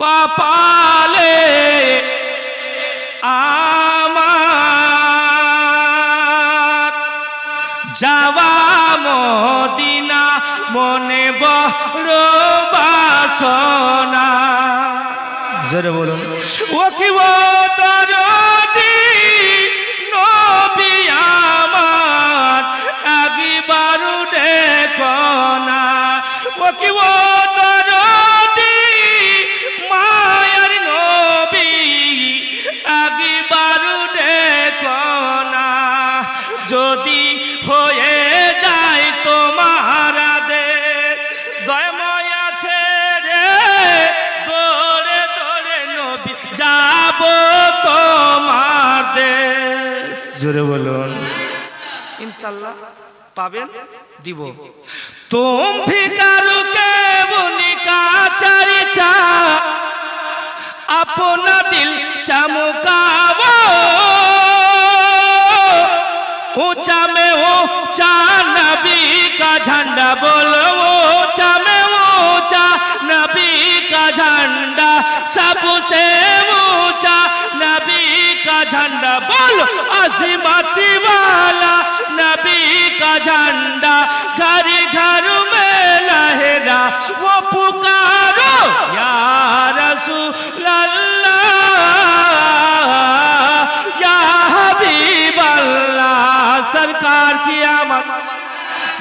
কপালে আমার যাওয়া মদিনা মনে বড় বাসনা। জোরে বলুন। ও কি ও পাবেন দিব তুম ভিকারুকে বুনিকা চারিচা अपना दिल चमकावो ऊंचा में ऊंचा नबी का झंडा बोलो ऊंचा में ऊंचा नबी का झंडा सबसे ऊंचा नबी का झंडा बोलो असीमती वाला नबी का झंडा घर घर में लहरा वो पुकारो या रसूल अल्लाह या हबीब अल्लाह सरकार की आमद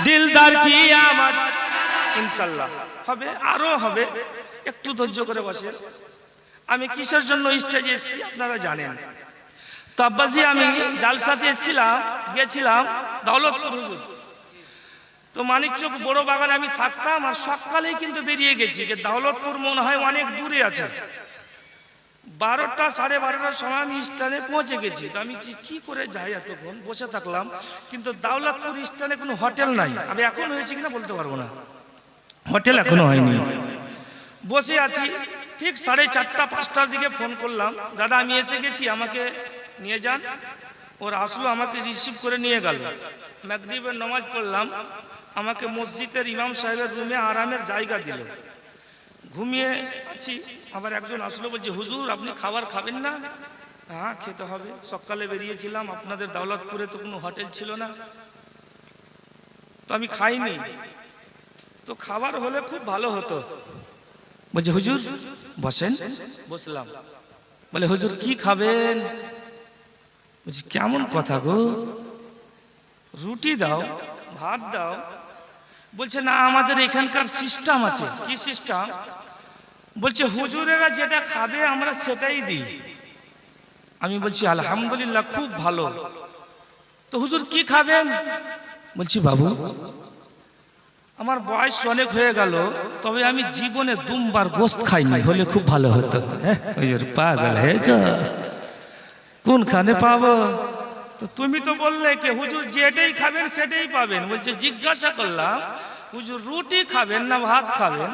দিলদার কি আমার ইনশাল্লাহ হবে আরো হবে একটু ধৈর্য করে বসে আমি কিসের জন্য স্টেজে এসেছি আপনারা জানেন তো আব্বাসি আমি জালসাতে এসেছিলাম গেছিলাম দৌলতপুর হুজুর। তো মানিকচক বড় বাগানে আমি থাকতাম আর সকালেই কিন্তু বেরিয়ে গেছি, যে দৌলতপুর মনে হয় অনেক দূরে আছে। বারোটা সাড়ে বারোটার সময় আমি স্টানে পৌঁছে গেছি। তো আমি কি- করে যাই এতক্ষণ? বসে থাকলাম, কিন্তু দাউলাতপুর স্টানে কোনো হোটেল নাই। আমি এখন হয়েছে কিনা বলতে পারব না। হোটেল এখনও হয়নি। বসে আছি, ঠিক সাড়ে চারটা, পাঁচটার দিকে ফোন করলাম। দাদা, আমি এসে গেছি, আমাকে নিয়ে যান। ওর আসলো আমাকে রিসিভ করে নিয়ে গেল। ম্যাকদিবের নামাজ পড়লাম। আমাকে মসজিদের ইমাম সাহেবের রুমে আরামের জায়গা দিল। ঘুমিয়ে আছি। আবার একজন আসলো, বলছে, হুজুর, আপনি খাবার খাবেন না? হ্যাঁ খেতে হবে। সকালে বেরিয়েছিলাম। আপনাদের দাওলাতপুরে তো কোনো হোটেল ছিল না। তো আমি খাইনি। তো খাবার হলে খুব ভালো হতো। বলছে, হুজুর, বসেন। বসলাম। বলে, হুজুর, কি খাবেন? বলছি কেমন কথা গো? রুটি দাও ভাত দাও। বলছে না আমাদের এখানকার সিস্টেম আছে। কি সিস্টেম বলছে হুজুরেরা যেটা খাবে আমরা সেটাই দিই। আমি বলছি আলহামদুলিল্লাহ খুব ভালো। তো হুজুর কি খাবেন? বলছি বাবু আমার বয়স অনেক হয়ে গেল তবে আমি জীবনে দুমবার গোস্ত খাইনি হলে খুব ভালো হতো। হ্যাঁ, পাগল হয়েছ? কোনখানে পাবো? তো তুমি তো বললে কি হুজুর যেটাই খাবেন সেটাই পাবেন। বলছে জিজ্ঞাসা করলাম হুজুর রুটি খাবেন না ভাত খাবেন?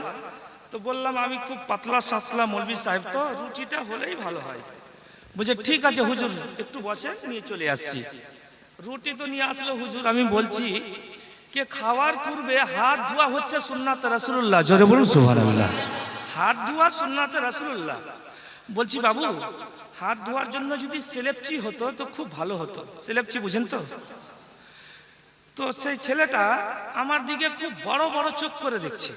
তো বললাম আমি খুব পাতলা সাতলা মলবি সাহেব তো রুটিটা হলেই ভালো হয়। বলছে ঠিক আছে হুজুর। একটু বসে নিয়ে চলে আসছি। রুটি তো নিয়ে আসলো হুজুর আমি বলছি কে খাওয়ার পূর্বে হাত ধোয়া হচ্ছে সুন্নাত রাসূলুল্লাহ? জোরে বলুন সুবহানাল্লাহ। হাত ধোয়া সুন্নাত রাসূলুল্লাহ। বলছি বাবু হাত ধোয়ার জন্য যদি সেলেপচি হতো, তো খুব ভালো হতো। সেলেপচি বুঝেন তো? তো সেই ছেলেটা আমার দিকে খুব বড় বড় চোখ করে দেখছে।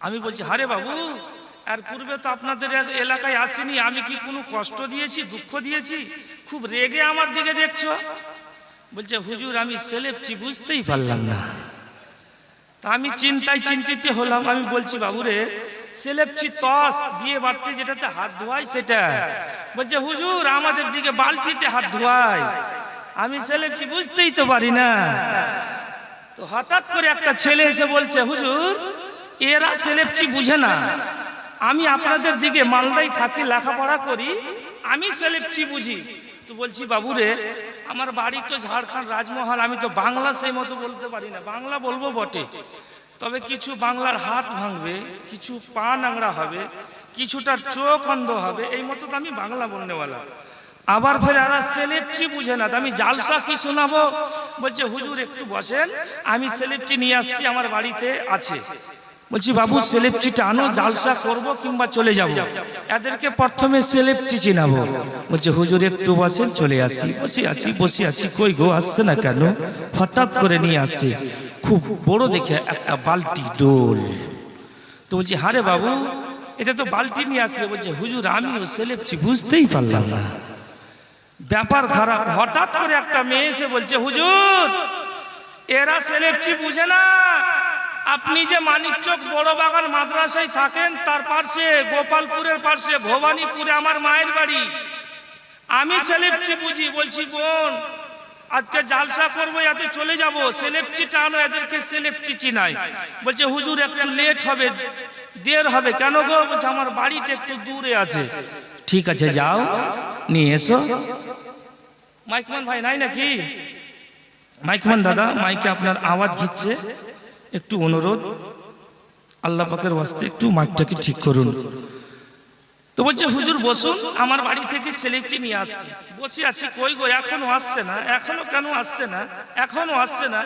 আমি বলছি, হারে বাবু আর পূর্বে তো আপনাদের এলাকায় আসিনি। আমি কি কোনো কষ্ট দিয়েছি, দুঃখ দিয়েছি? খুব রেগে আমার দিকে দেখছ? বলছে, হুজুর, আমি সেলেপছি বুঝতেই পারলাম না। তা আমি চিন্তায় চিন্তিত হলাম। আমি বলছি, বাবুরে সেলেপচি তস বিয়ে বাড়তে যেটাতে হাত ধোয়াই সেটা। বলছে, হুজুর, আমাদের দিকে বালতিতে হাত ধোয়াই। আমি সেলেপচি বুঝতেই তো পারি না। তো হঠাৎ করে একটা ছেলে এসে বলছে, হুজুর, এরা সেলেপচি বুঝে না। আমি আপনাদের দিকে মালদাই থাকি, লেখাপড়া করি, আমি সেলেপচি বুঝি। তো বলছি বাবুরে আমার বাড়ি তো ঝাড়খণ্ড রাজমহল, আমি তো বাংলা সেই মতো বলতে পারি না। বাংলা বলব বটে। তবে কিছু বাংলার হাত ভাঙবে, কিছু পা নাংড়া হবে, কিছুটার চোখ অন্ধ হবে, এই মতো তো আমি বাংলা বলনেওয়ালা। আবার ফের আর সেলেপচি বুঝে না আমি জালসা কি শোনাবো? বলছে, হুজুর, একটু বসেন, আমি সেলেপচি নিয়ে আসছি, আমার বাড়িতে আছে। বলছি, বাবু সেলেপচিটা আনো, জালসা করব কিংবা চলে যাব। এদেরকে প্রথমে সেলেপচি চিনাবো। বলছে, হুজুর, একটু বসেন, চলে আসি। বসে আছি বসে আছি, কই গো, আসছে না কেন? হঠাৎ করে নিয়ে আসছে। খুব বড় দেখে একটা বালতি ডোল। তো বলছি, হারে বাবু, এটা তো বালতি নিয়ে আসলে। বলছে, হুজুর, আমিও সেলেপচি বুঝতেই পারলাম না। ব্যাপার খারাপ, হঠাৎ করে একটা মেয়ে এসে বলছে, হুজুর, এরা সেলেপচি বুঝে না। আপনি যে মানিকচক বড় বাগান মাদ্রাসায় থাকেন, তার পাশে গোপালপুরের পাশে ভবানীপুরে আমার মায়ের বাড়ি। আমি সেলেপচি বুঝি। বলছি, বোন আজকে জালসা করব, এতে চলে যাব। সেলেপচি টানো, এদেরকে সেলেপচি চিনাই। বলছে, হুজুর, একটু লেট হবে, দের হবে। কেন গো? বলছে, আমার বাড়িটা একটু দূরে আছে। ঠিক আছে, যাও, নিয়ে এসো। মাইকমান ভাই, নাই নাকি? মাইকমান দাদা, মাইকে আপনার আওয়াজ ঘিচ্ছে একটু অনুরোধ, আল্লাহ পাকের ওয়াস্তে একটু মাইকটাকে ঠিক করুন। তো বলছে, হুজুর, বসুন, আমার বাড়ি থেকে সেলিব্রিটি নিয়ে আসছি। বসে আছি, কই গো, এখনও আসছে না, এখনও কেন আসছে না, এখনও আসছে না?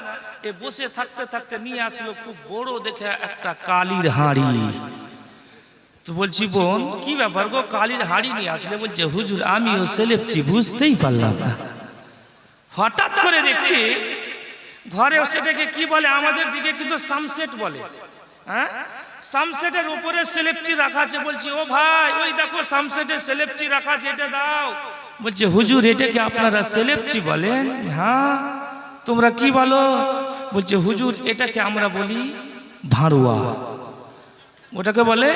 এ বসে থাকতে থাকতে নিয়ে আসলো খুব বড় দেখে একটা কালির হাঁড়ি। তো বলছি, বোন, কি ব্যাপার গো, কালির হাড়ি নিয়ে আসলে? বলছে, হুজুর, আমিও সেলেবছি বুঝতেই পারলাম না। হঠাৎ করে দেখছি, ঘরে সেটাকে কি বলে, আমাদের দিকে কিন্তু সামসেট বলে। হ্যাঁ? সামসেটের উপরে সেলেপচি রাখা আছে। বলছি, ও ভাই, ওই দেখো সামসেটে সেলেপচি রাখা আছে, এটা দাও। বলছে, হুজুর এটাকে আপনারা সেলেপচি বলেন? হ্যাঁ তোমরা কি বলো? বলছে, হুজুর, এটাকে আমরা বলি ভাড়ুয়া। ওটাকে বলে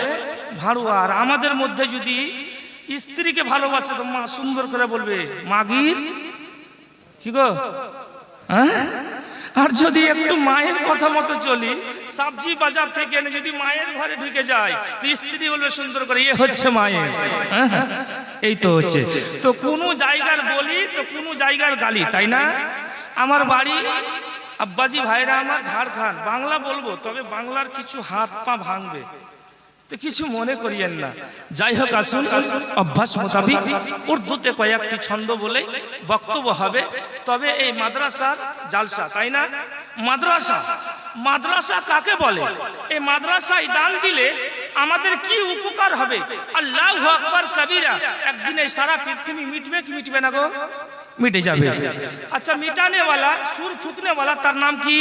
ভাড়ুয়া। আর আমাদের মধ্যে যদি স্ত্রীকে ভালোবাসে, তো মা সুন্দর করে বলবে, মাগির, কি গো? হ্যাঁ? আর যদি একটু মায়ের কথা মতো চলি, সবজি বাজার থেকে এনে যদি মায়ের ঘরে ঢুকে যায়, তো স্ত্রী বলবে, সুন্দর করে, এ হচ্ছে মায়ের। হ্যাঁ? এই তো হচ্ছে। তো কোনো জায়গার বলি, তো কোনো জায়গার গালি, তাই না? আমার বাড়ি, আব্বাজি ভাইরা আমার ঝাড়খান্ড বাংলা বলব, তবে বাংলার কিছু হাত পা ভাঙবে। তো কিছু মনে করিয়েন না। যাই হোক, আসুন, অভ্যাস মোতাবিক উর্দুতে কয়েকটি ছন্দ বলে বক্তব্য হবে। তবে এই মাদ্রাসার জালসা, তাই না? মাদ্রাসা মাদ্রাসা কাকে বলে? এই মাদ্রাসায় দান দিলে আমাদের কি উপকার হবে? আল্লাহ আকবর কবিরা, একদিনে সারা পৃথিবী মিটবে কি মিটবে না গো? মিটে যাবে। আচ্ছা মিটানেওয়ালা, সুর ফুকনেওয়ালা, তার নাম কি?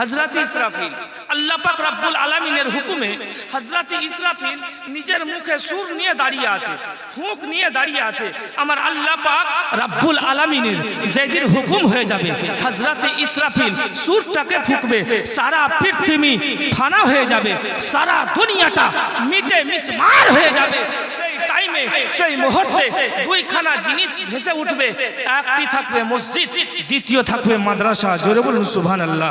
হজরত ইসরাফিল। আল্লাহ পাক রাব্বুল আলামিনের হুকুমে হজরত ইসরাফিল নিজের মুখে সুর নিয়ে দাঁড়িয়ে আছে ফুঁক নিয়ে দাঁড়িয়ে আছে। আমার আল্লাহ পাক রাব্বুল আলামিনের যেদিন হুকুম হয়ে যাবে হজরত ইসরাফিল সুরটাকে ফুঁকবে, সারা পৃথিবী ফানা হয়ে যাবে, সারা দুনিয়াটা মিটে মিসমার হয়ে যাবে। সেই টাইমে সেই মুহূর্তে দুইখানা জিনিস ভেসে উঠবে। একটি থাকবে মসজিদ, দ্বিতীয় থাকবে মাদ্রাসা। জোরে বলুন সুবহান আল্লাহ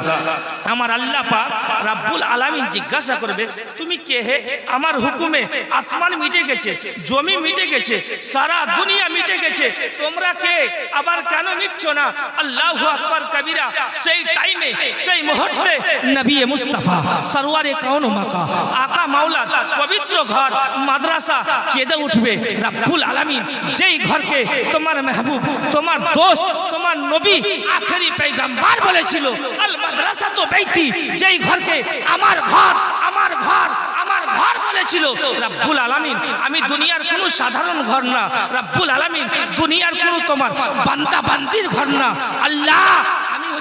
আমার আল্লাহ পাক রাব্বুল আলামিন জিজ্ঞাসা করবে, তুমি কে হে? আমার হুকুমে আসমান মিটে গেছে, জমি মিটে গেছে, সারা দুনিয়া মিটে গেছে, তোমরা কে? আবার কেন মিটছো না? আল্লাহু আকবার কবিরা সেই টাইমে সেই মুহূর্তে নবী মুস্তাফা সরওয়ারে কাউন মাকা, আকা মাওলার পবিত্র ঘর, মাদ্রাসা কেঁদে উঠবে। রাব্বুল আলামিন যেই ঘরকে তোমার মেহবুব, তোমার দোস্ত, তোমার নবী আখেরি পেগম্বর বলেছিল, আল মাদ্রাসা তো বেইতি, যেই ঘরকে আমার ঘর আমার ঘর আমার ঘর বলেছিল। রাব্বুল আলামিন, আমি দুনিয়ার কোনো সাধারণ ঘর না। রাব্বুল আলামিন, দুনিয়ার কোনো তোমার বান্দা বান্দির ঘর না। আল্লাহ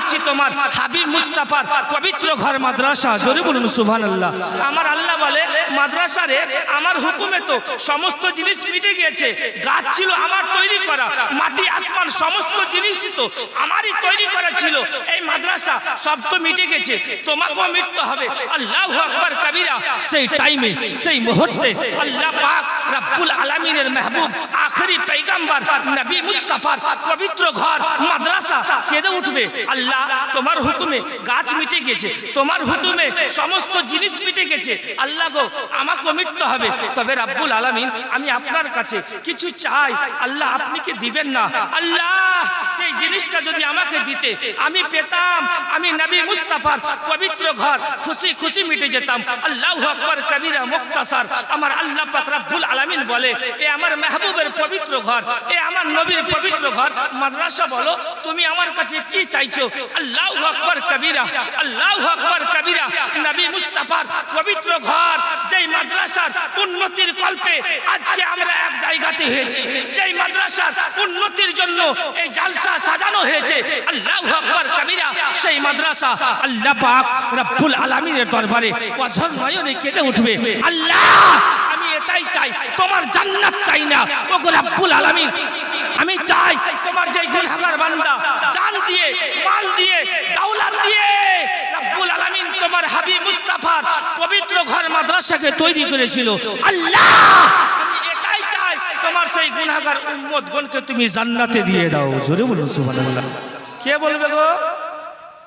হচ্ছি তোমার হাবিব মুস্তাফার পবিত্র ঘর মাদ্রাসা। জোরে বলুন সুবহান আল্লাহ আমার আল্লাহ বলে, মাদ্রাসারে আমার হুকুমে তো সমস্ত জিনিস মিটে গিয়েছে, গাছ ছিল আমার তৈরি করা, মাটি, আসমান, সমস্ত জিনিসই তো আমারই তৈরি করা ছিল। এই মাদ্রাসা সব তো মিটে গেছে, তোমাকেও মিটতে হবে। আল্লাহ আকবার কবিরা, সেই টাইমে, সেই মুহূর্তে আল্লাহ পাক রাব্বুল আলামিনের মেহবুব, আখেরি পয়গম্বর নবী মুস্তাফার পবিত্র ঘর মাদ্রাসা কেঁদে উঠবে। আল্লাহ তোমার হুকুমে গাছ মিটে গেছে, তোমার হুকুমে সমস্ত জিনিস মিটে গেছে। আল্লাহ গো, আমাকে মিটতে হবে। তবে রাব্বুল আলামিন, আমি আপনার কাছে কিছু চাই। আল্লাহ আপনি কি দিবেন না? আল্লাহ, সেই জিনিসটা যদি আমাকে দিতে, আমি পেতাম। আমি নবী মুস্তাফার পবিত্র ঘর, খুশি খুশি মিটে যেতাম। আল্লাহ আকবর কবিরা মুক্তাসার, আমার আল্লাহ পাক রাব্বুল আলামিন বলে, এ আমার মেহবুবের পবিত্র ঘর, এ আমার নবীর পবিত্র ঘর, মাদ্রাসা বলো, তুমি আমার কাছে কি চাইছো? আল্লাহ আকবর কবিরা, আল্লাহ আকবর কবিরা। নবী মুস্তাফার পবিত্র ঘর, যেই মাদ্রাসার উন্নতির কল্পে আজকে আমরা এক জায়গাতে হয়েছি। যেই মাদ্রাসার উন্নতির জন্য এই জালসা সাজানো হয়েছে, আল্লাহ আকবর কবিরা, সেই মাদ্রাসা আল্লাহ পাক রব্বুল আলামিনের দরবারে অঝর নয়নে কেঁদে উঠবে। আল্লাহ, আমি এটাই চাই, তোমার জান্নাত চাই না। ওগো রব্বুল আলামিন চাই তোমার যে গুনহাগার বান্দা জান দিয়ে, মাল দিয়ে, দাওলাত দিয়ে, রব্বুল আলামিন তোমার হাবিব মুস্তাফার পবিত্র ঘর মাদ্রাসাকে তৈরি করেছিল। আল্লাহ, আমি এটাই চাই তোমার সেই গুনহাগার উম্মত গণকে তুমি জান্নাতে দিয়ে দাও। জোরে বলুন সুবহানাল্লাহ। কে বলবে গো?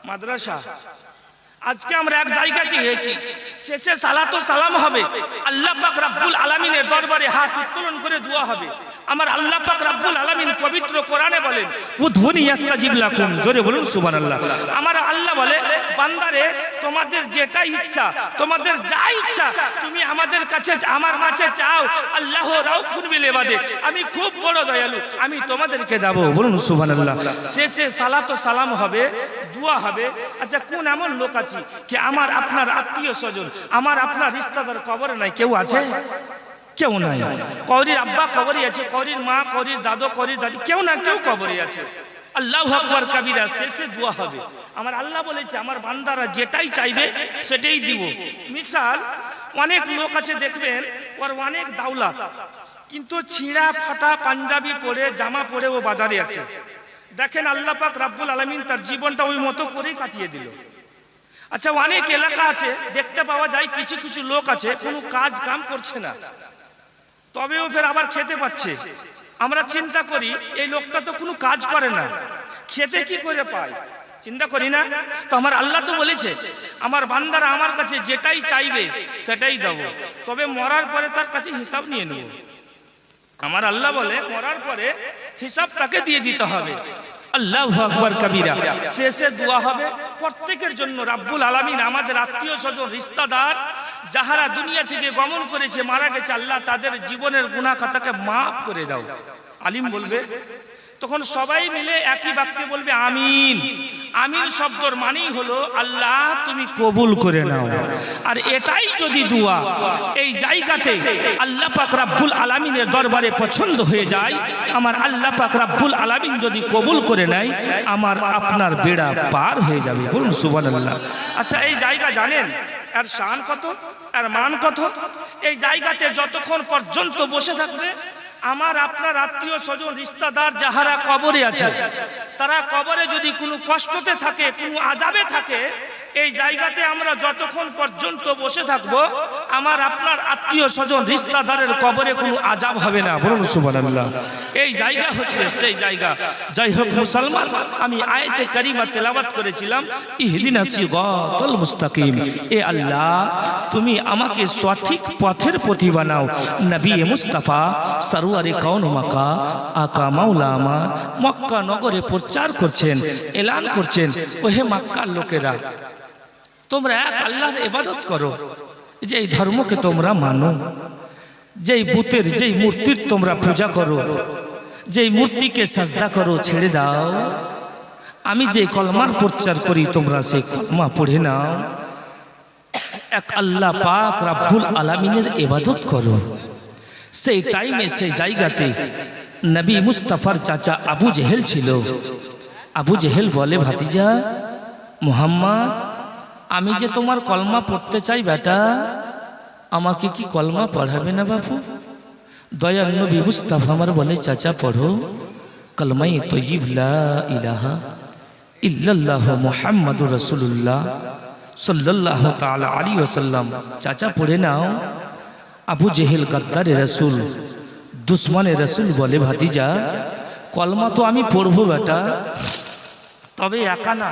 মাদ্রাসা। আজকে আমরা এক জায়গাতে হয়েছি। শেষে সালাতো সালাম হবে। আল্লাহ পাক রাব্বুল আলামিনের দরবারে হাত উত্তোলন করে দোয়া হবে। আমার আল্লাহ পাক রাব্বুল আলামিন পবিত্র কোরআনে বলেন উদ্ভুনি ইয়াস্তাজিব লাকুম। জোরে বলুন, সুবহানাল্লাহ। আমার আল্লাহ বলে, বান্দারে, তোমাদের যেটা ইচ্ছা, তোমাদের যা ইচ্ছা, তুমি আমাদের কাছে, আমার কাছে চাও। আল্লাহ রাও বিল লেবাদে আমি খুব বড় দয়ালু, আমি তোমাদেরকে দেব বলুন, সুবহানাল্লাহ। শেষে সালাতো সালাম হবে, দোয়া হবে। আচ্ছা কোন এমন লোক আছে কি আমার আপনার আত্মীয় স্বজন, আমার আপনার রিস্তাদার কবরে নাই, কেউ আছে? কেউ নাই। কৌরির আব্বা কবরই আছে, কৌরির মা, কৌরির দাদু, কৌরির দাদি, কেউ না, কেউ কবরে আছে। আল্লাহ আকবর কাবিরা, শেষে দোয়া হবে। আমার আল্লাহ বলেছে, আমার বান্দারা যেটাই চাইবে সেটাই দিব। মিসাল, অনেক লোক আছে, দেখবেন, ওর অনেক দাওলাত। কিন্তু ছিঁড়া ফাটা পাঞ্জাবি পরে, জামা পরে ও বাজারে আছে। দেখেন আল্লাহ পাক রাব্বুল আলামিন তার জীবনটা ওই মতো করেই কাটিয়ে দিল। আচ্ছা অনেক এলাকা আছে, দেখতে পাওয়া যায় কিছু কিছু লোক আছে, কোনো কাজ কাম করছে না। তবেও ফের আবার খেতে পাচ্ছে। আমরা চিন্তা করি, এই লোকটা তো কোনো কাজ করে না। খেতে কি করে পায়? চিন্তা করি না। তো আমার আল্লাহ তো বলেছে, আমার বান্দারা আমার কাছে যেটাই চাইবে, সেটাই দেবো। তবে মরার পরে তার কাছে হিসাব নিয়ে নেব। আমার আল্লাহ বলে, মরার পরে হিসাব তাকে দিয়ে দিতে হবে। আল্লাহ আকবর কবিরা। শেষে দোয়া হবে প্রত্যেকের জন্য রাব্বুল আলমিন আমাদের আত্মীয় স্বজন রিস্তাদার যাহারা দুনিয়া থেকে গমন করেছে মারা গেছে আল্লাহ তাদের জীবনের গুণাখাতাকে মাফ করে দাও। আলিম বলবে তখন সবাই মিলে একই বাক্যে বলবে, আমিন। আমিন শব্দর মানেই হলো, আল্লাহ, তুমি কবুল করে নাও। আর এটাই যদি দোয়া, এই জায়গাতে আল্লাহ পাক রাব্বুল আলামিনের দরবারে পছন্দ হয়ে যায়, আমার আল্লাহ পাক রাব্বুল আলামিন যদি কবুল করে নেয়, আমার আপনার বেড়া পার হয়ে যাবে। বলুন, সুবহানাল্লাহ। আচ্ছা এই জায়গা জানেন? আর শান কত? আর মান কত? এই জায়গাতে যতক্ষণ পর্যন্ত বসে থাকবে আমার আপনার আত্মীয় স্বজন, রিস্তাদার যাহারা কবরে আছে, তারা কবরে যদি কোনো কষ্টতে থাকে, কোনো আজাবে থাকে এই জায়গাতে আমরা যতক্ষণ পর্যন্ত বসে থাকব, আমার আপনার আত্মীয় স্বজন রিস্তাদারের কবরে কোনো আজাব হবে না। বলুন সুবহানাল্লাহ। এই জায়গা হচ্ছে সেই জায়গা। যাই হোক মুসলমান, আমি আয়াতে কারিমা তেলাওয়াত করেছিলাম, ইহদিনা সিরাতাল মুস্তাকিম। এ আল্লাহ, তুমি আমাকে সঠিক পথের প্রতি বানাও। নবী মুস্তাফা, সারুয়ারে কৌন মাকা, আকা মাওলা আমার, মক্কা নগরে প্রচার করছেন, এলান করছেন। ওহে মক্কার লোকেরা তোমরা এক আল্লাহর ইবাদত করো। যে এই ধর্মকে তোমরা মানো, যেই বুতের যেই মূর্তির তোমরা পূজা করো, যেই মূর্তিকে সাজদা করো, ছেড়ে দাও। আমি যে কলমার প্রচার করি, তোমরা সেই কলমা পড়ে নাও। এক আল্লাহ পাক রাব্বুল আলামিনের ইবাদত করো। সেই টাইমে সেই জায়গাতে নবী মুস্তাফার চাচা আবু জেহেল ছিল। আবু জেহেল বলে, ভাতিজা, মোহাম্মদ আমি যে তোমার কলমা পড়তে চাই বেটা আমাকে কি কলমা পড়াবে না বাবু দয়াল নবী মুস্তাফা আমার বলে চাচা পড়ো। কলমাই তৈব ইলাহা ইল্লাল্লাহ মুহাম্মাদুর রাসূলুল্লাহ সাল্লাল্লাহু তাআলা আলাইহি ওয়াসাল্লাম। চাচা পড়ে নাও। আবু জেহেল গাদ্দারে রসুল দুশ্মনে রসুল বলে ভাতিজা কলমা তো আমি পড়ব বেটা তবে একা না।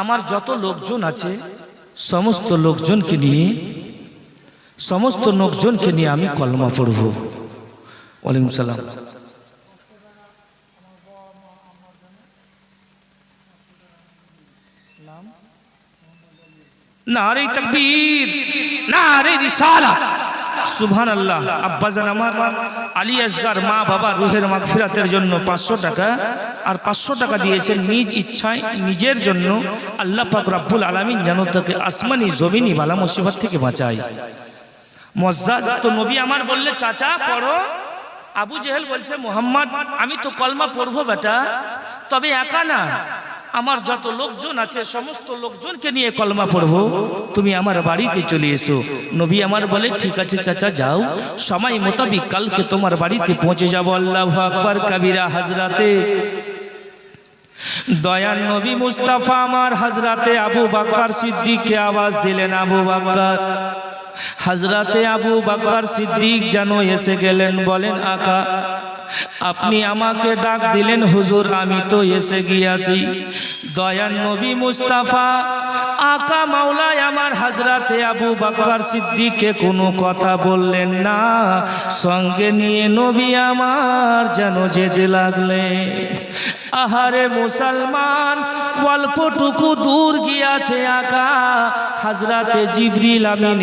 আমার যত লোকজন আছে, সমস্ত লোকজনকে নিয়ে, সমস্ত লোকজনকে নিয়ে আমি কলমা পড়ব। ওয়ালাইকুম সালাম। নারে তকবীর, নারে রিসালা। সুবহান আল্লাহ আব্বাজান আমার, আলী আসগার মা বাবা রুহের মাগফিরাতের জন্য পাঁচশো টাকা আর পাঁচশো টাকা দিয়েছেন নিজ ইচ্ছায়, নিজের জন্য। আল্লাহ পাক রাব্বুল আলামিন যেন তাকে আসমানি জমিনি বালা মুসিবত থেকে বাঁচায়। মজ্জাজ তো নবী আমার বললে, চাচা, পড়ো। আবু জেহেল বলছে, মোহাম্মদ, আমি তো কলমা পড়ব বেটা, তবে একা না। আমার যত লোকজন আছে, সমস্ত লোকজনকে নিয়ে কলমা পড়ব। তুমি আমার বাড়িতে চলে এসো। নবী আমার বলে, ঠিক আছে চাচা, যাও। সময় মোতাবিক কালকে তোমার বাড়িতে পৌঁছে যাব আল্লাহ আকবর কাবিরা হাজরাতে। দয়ান নবী মুস্তাফা আমার হাজরাতে আবু বাক্কার সিদ্দিককে আওয়াজ দিলেন, আবু বাক্কার হাজরাতে আবু বাক্কার সিদ্দিক যেন এসে গেলেন, বলেন, আকা আপনি আমাকে ডাক দিলেন, হুজুর, আমি তো এসে গিয়াছি। দয়ান নবী মুস্তাফা, আকা মাওলায় আমার হাজরাতে আবু বাক্কার সিদ্দিককে কোনো কথা বললেন না। সঙ্গে নিয়ে নবী আমার যেন যেতে লাগলেন। আহারে মুসলমান, অল্পটুকু দূর গিয়াছে আকা। হাজরাতে জিবরিল আমিন